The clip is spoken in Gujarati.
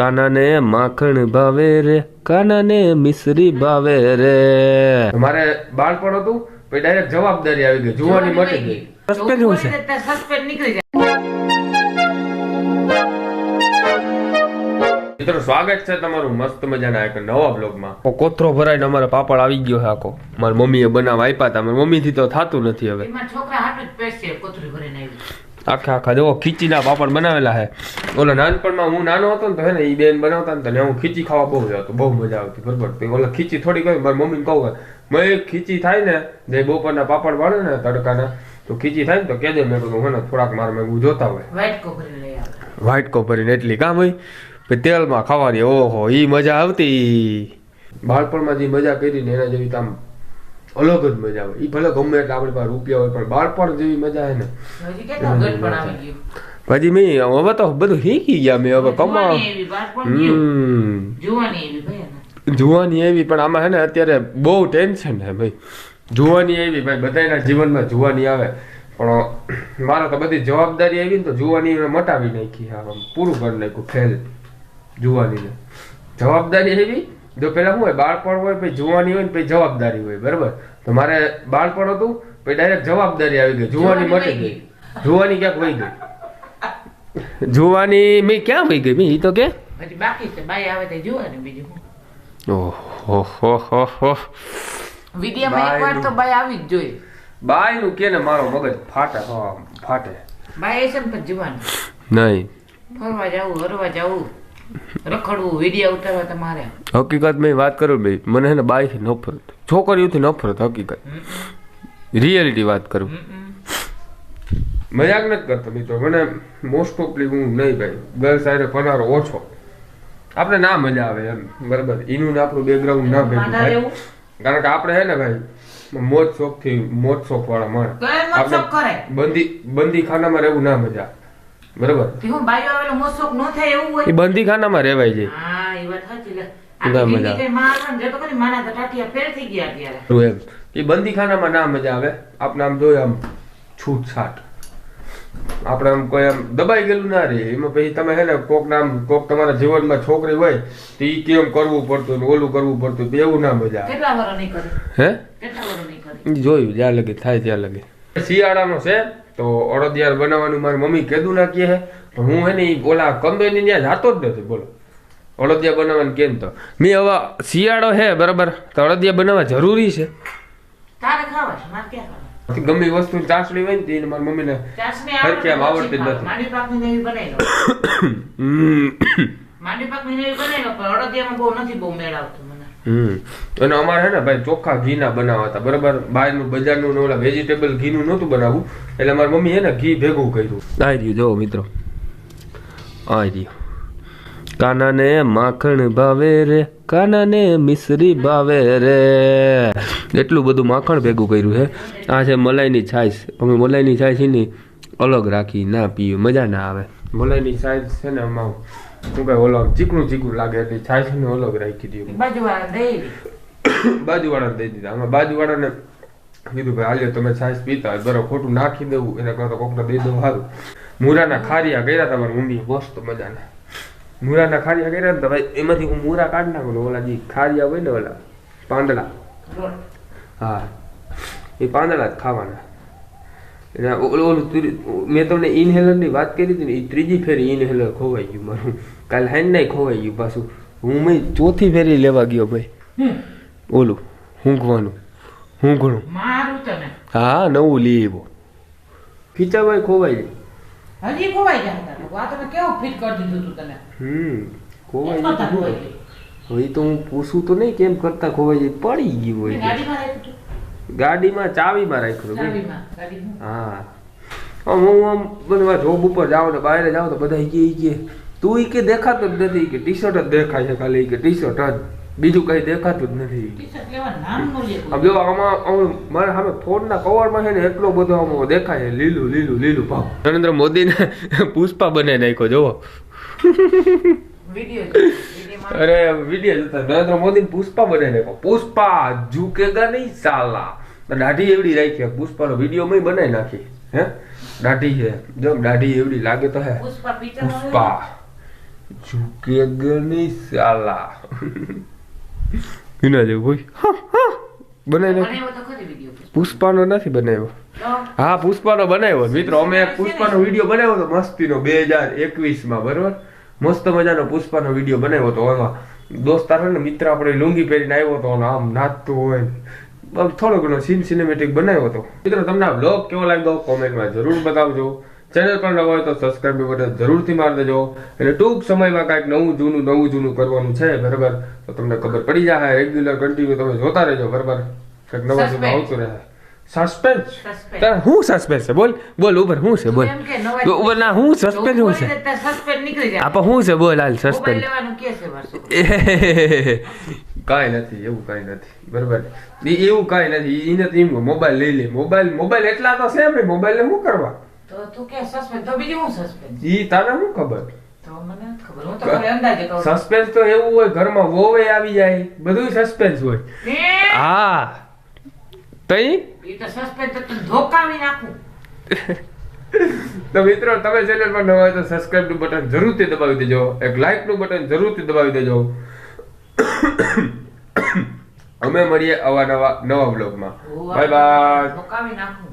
કાનાને માખણ ભાવે રે કાનાને મિશ્રી ભાવે રે. મારે બાળપણ હતું પછી ડાયરેક્ટ જવાબદારી આવી ગઈ જોવાની મટી ગઈ. સસ્પેન્ડ હોય છે. સસ્પેન્ડ નીકળી જાય. મિત્રો સ્વાગત છે તમારું મસ્ત મજાના એક નવા બ્લોગમાં કોથરો ભરાઈને અમારા પાપડ આવી ગયો છે આખો. મારી મમ્મીએ બનાવ આપ્યા હતા. મારી મમ્મીથી તો થતું નથી હવે. એમાં છોકરા હાટું જ પેસ્ટ કોથરી ભરીને આવી. આખા આખા. જો ખીચીના પાપડ બનાવેલા છે ઓલા નાનપણમાં હું નાનો હતો ને તો હે ને એ બેન બનાવતા ને તો હું ખીચી ખાવા બહુ જતો બહુ મજા આવતી બરોબર તો ઓલા ખીચી થોડી કહી મારી મમ્મીને કહું મેં ખીચી થાય ને જે બપોરના પાપડ વાળે ને તડકાના તો ખીચી થાય ને તો કેજે. મેં કીધું મને ને થોડાક મારે મેં જોતા હોય. વ્હાઈટ કોપરીને એટલી કામ હોય તેલમાં ખાવાની ઓહો એ મજા આવતી. બાળપણમાં જે મજા કરી ને એના જેવી તો આમ અલગ જ મજા આવે. એ ભલે ગમે એટલે આપણી પાસે રૂપિયા હોય પણ બાળપણ જેવી મજા આવે ને. આવી પછી મેં હવે તો બધું શીખી ગયા મેં. હવે કમા જુવાની એવી પણ આમાં હે ને અત્યારે બહુ ટેન્શન છે ભાઈ. જુવાની એવી ભાઈ બધાના જીવનમાં જુવાની આવે. પણ મારે તો બધી જવાબદારી આવી ને તો જુવાની મટાવી નાખી હા પૂરું કરી નાખ્યું ફેલ જુવાનીને. જવાબદારી એવી જો પેલા શું હોય બાળપણ હોય પછી જુવાની હોય ને પછી જવાબદારી હોય બરાબર? તો મારે બાળપણ હતું પછી ડાયરેક્ટ જવાબદારી આવી ગઈ. જુવાની મટી ગઈ. જુવાની ક્યાંક વહી ગઈ. જુવાની મેં ક્યાં વહી ગઈ? મેં ઈ તો કે? પછી બાકી છે. બાઈ આવે તો જુવાની બીજું ઓહો હો હો વિડીયોમાં એક વાર તો બાઈ આવી જ જોઈએ. બાઈ નું કે ને મારો મગજ ફાટે હા, ફાટે. બાઈ છે ને જુવાની. નહીં. ફરવા જાવું હરવા જવું. રખડવું વીડિયો ઉતારવા તમારે? હકીકત મેં વાત કરું ભાઈ મને ને બાયથી નફરત. છોકરીઓથી નફરત હકીકત. રિયાલિટી વાત કરું. મજાક નથી કરતો મિત્રો. મને મોસ્ટ ઓફલી હું નહીં ભાઈ. ગર્લ્સ સાથે પનારો ઓછો. આપણે ના મજા આવે એમ. બરાબર. એનું ને આપણું બેકગ્રાઉન્ડ ના ભેગું કારણ કે આપણે હે ને ભાઈ મોજ શોખથી મોજ શોખ વાળા માણસ બંદી બંદી ખાનામાં રહેવું ના મજા બરાબર? હું બાઈઓ આવેલો મોસોક ન થાય એવું હોય. એ બંદી ખાનામાં રહેવાય છે. હા એ વાત સાચી લે. ના મજા. જિંદગી કઈ માં આવે ને જતો કરી માના તો ટાટિયા ફેર થઈ ગયા અત્યારે. તો એમ. એ બંદીખાનામાં ના મજા આવે. આપણે આમ જોઈએ આમ છૂટછાટ આપણે આમ કોઈ આમ દબાઈ ગયેલું ના રહે. એમાં પછી તમે હે ને કોક નામ કોક તમારા જીવનમાં છોકરી હોય તો ઈ કેમ કરવું પડતું ને ઓલું કરવું પડતું એવું ના મજા આવે. હે? જોયું જ્યાં લગે થાય ત્યાં લગે. શિયાળાનો છે? તો અડદિયાર બનાવવાનું મારી મમ્મી કીધું ના કહે. પણ હું હે ને ઈ ઓલા કંદોઈની ત્યાં જાતો જ નથી બોલો. અડદિયા બનાવવાનું કેમ તો? મેં હવે શિયાળો હે બરાબર? તો અડદિયા બનાવવા જરૂરી છે. ગમે વસ્તુ ચાસણી હોય ને તો મારી મમ્મીને હરખી આમ આવડતી જ નથી. માંડવી પાકની ને એવી બનાવી લો. હમ. માંડવી પાકની ને એવી બનાવી લો પણ અડદિયામાં બહુ નથી બહુ મેળ આવતો. મને હમ. અને અમારે હે ને ભાઈ ચોખ્ખા ઘીના બનાવવા હતા. બરાબર? બહારનું બજારનું ઓલા વેજીટેબલ ઘીનું નહોતું બનાવવું. એટલે મારી મમ્મી હે ને ઘી ભેગું કર્યું. આવી રહ્યું જો મિત્રો. આવી રહ્યું. કાનાને માખણ ભાવે રે, કાનાને મિશ્રી ભાવે રે. એટલું બધું માખણ ભેગું કર્યું છે. આ છે મલાઈની છાશ. અમે મલાઈની છાશ એની અલગ રાખી, ના પીએ, મજા ના આવે. મલાઈની છાશ છે ને આમાં શું કઈ ઓલો ચીકણું ચીકણું લાગે એટલે છાશ ને અલગ રાખી દીધું. બાજુવાળા દઈ બાજુવાળાને દઈ દીધા. અમે બાજુવાળાને કીધું ભાઈ હાલ્યો તમે છાશ પીતા હોય બરો ખોટું નાખી દેવું એના કરતા કોકને દઈ દઉં સારું. મૂરાના ખારિયા કર્યા તમારી મારી મમ્મી મસ્ત મજાના. મૂરાના ખારિયા કર્યા ને તો ભાઈ એમાંથી હું મૂરા કાઢી નાખું ઓલા જે ખારિયા હોય ને ઓલા પાંદડા. હા એ પાંદડા જ ખાવાના. ઓલું મેં તમને ઇનહેલરની વાત કરી હતી ને એ ત્રીજી ફેરી ઇનહેલર ખોવાઈ ગયું મારું. કાલ હાઈન ખોવાઈ ગયું પાછું. હું મેં ચોથી ફેરી લેવા ગયો ભાઈ. ઓલું ઊંઘવાનું ઊંઘણું મારું તો ને હા નવું લઈ આવ્યો. ખીચાભાઈ ખોવાઈ ગયું હજી ખોવાઈ ગયા તમે કેવું ફિટ કરી દીધું તું તને? હમ ખોવાઈ ગયું હવે તો હું પૂછું તો નહીં કેમ કરતા ખોવાઈ જાય પડી ગયું હોય ગાડીમાં ચાવીમાં રાખ્યું. હા. હું આમ બધા જોબ ઉપર જાઉં ને બહાર જાઉં તો બધા કે ઈ કે તું એ કે દેખાતો જ નથી. કે ટી શર્ટ જ દેખાય છે ખાલી. કે ટી શર્ટ જ. બીજું કઈ દેખાતું જ નથી. આમ જો આમાં મારા સામે ફોનના કવરમાં છે ને એટલો બધો આમ દેખાય છે લીલું લીલું લીલું ભાવ. નરેન્દ્ર મોદીને પુષ્પા બને નાખ્યો જોવો અરે વીડિયો જોતા. નરેન્દ્ર મોદી પુષ્પા બનાવી નાખ્યો પુષ્પા ઝુકેગા નહીં સાલા. દાઢી એવડી રાખી પુષ્પાનો વીડિયો મેં બનાવી નાખી. હે? દાઢી છે. જો દાઢી એવડી લાગે તો હે. પુષ્પા ઝુકેગા નહીં સાલા. વિના જેવું ભાઈ. બનાવી નાખ. તો પુષ્પાનો નથી બનાવ્યો. તો? હા પુષ્પાનો બનાવ્યો. મિત્રો અમે એક પુષ્પાનો વીડિયો બનાવ્યો હતો મસ્તીનો. બે હજાર એકવીસમાં બરોબર? મસ્ત મજાનો પુષ્પાનો વીડિયો બનાવ્યો હતો એમાં. દોસ્તાર ને મિત્ર આપણે લુંગી પહેરીને આવ્યો હતો આમ નાચતો હોય થોડો ઘણો સીન સિનેમેટિક બનાવ્યો હતો. મિત્રો તમને આ બ્લોગ કેવો લાગ્યો? કોમેન્ટમાં જરૂર બતાવજો. ચેનલ પર નવો હોય તો સબસ્ક્રાઇબ બટન જરૂરથી મારી દેજો. એટલે ટૂંક સમયમાં કાંઈક નવું જૂનું નવું જૂનું કરવાનું છે બરાબર? તો તમને ખબર પડી જાય રેગ્યુલર કન્ટિન્યુ તમે જોતા રહેજો બરાબર? કંઈક નવા જૂનું. આવતું રહે. સસ્પેન્સ તાર હું સસ્પેન્સ છે? બોલ બોલ ઉપર શું છે? બોલ. ઉપર ના શું સસ્પેન્સ શું છે? આપા શું છે? બોલ હાલ સસ્પેન્સ કાંઈ નથી એવું કાંઈ નથી. બરાબર. એવું કાંઈ નથી. ઈ નથી એમ મોબાઈલ લઈ લે. મોબાઈલ મોબાઈલ એટલા તો છે ભાઈ મોબાઈલ શું કરવા? તો તું કે સસ્પેન્સ તો બીજું હું સસ્પેન્સ ઈ તારે શું ખબર? હું. સસ્પેન્સ તો એવું હોય ઘરમાં વોવે આવી જાય. બધું સસ્પેન્સ હોય. હા. ઈ તો સસ્પેન્સ તો ધોકાવી નાખું. તો મિત્રો તમે ચેનલ પર નવા હોય તો સબસ્ક્રાઇબનું બટન જરૂરથી દબાવી દેજો. એક લાઈકનું બટન જરૂરથી દબાવી દેજો. અમે મળીએ અવા નવા નવા બ્લોગમાં બાય બાય ધોકાવી નાખું.